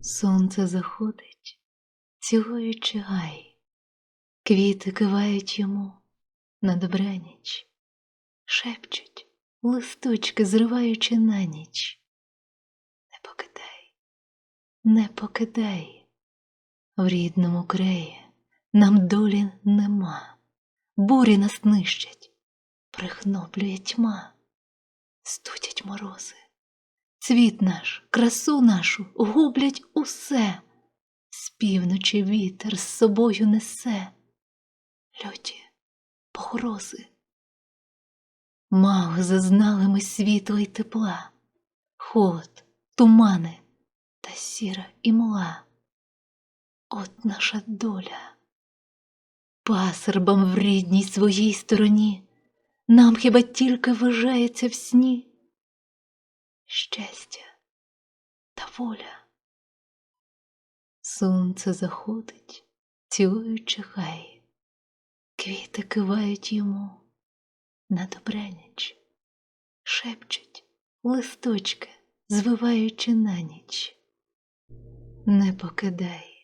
Сонце заходить, цілуючи гай, квіти кивають йому на добраніч, шепчуть, листочки зриваючи на ніч. Не покидай, не покидай, в рідному краї нам долі нема, бурі нас нищать, прихноплює тьма, студять морози. Цвіт наш, красу нашу гублять усе, з півночі вітер з собою несе, люті погрози. Мало зазнали ми світла й тепла, холод, тумани та сіра імла. От наша доля. Пасербам в рідній своїй стороні, нам хіба тільки вважається в сні щастя та воля. Сонце заходить, цілуючи хай, квіти кивають йому на добраніч, шепчуть листочки, звиваючи на ніч. Не покидай,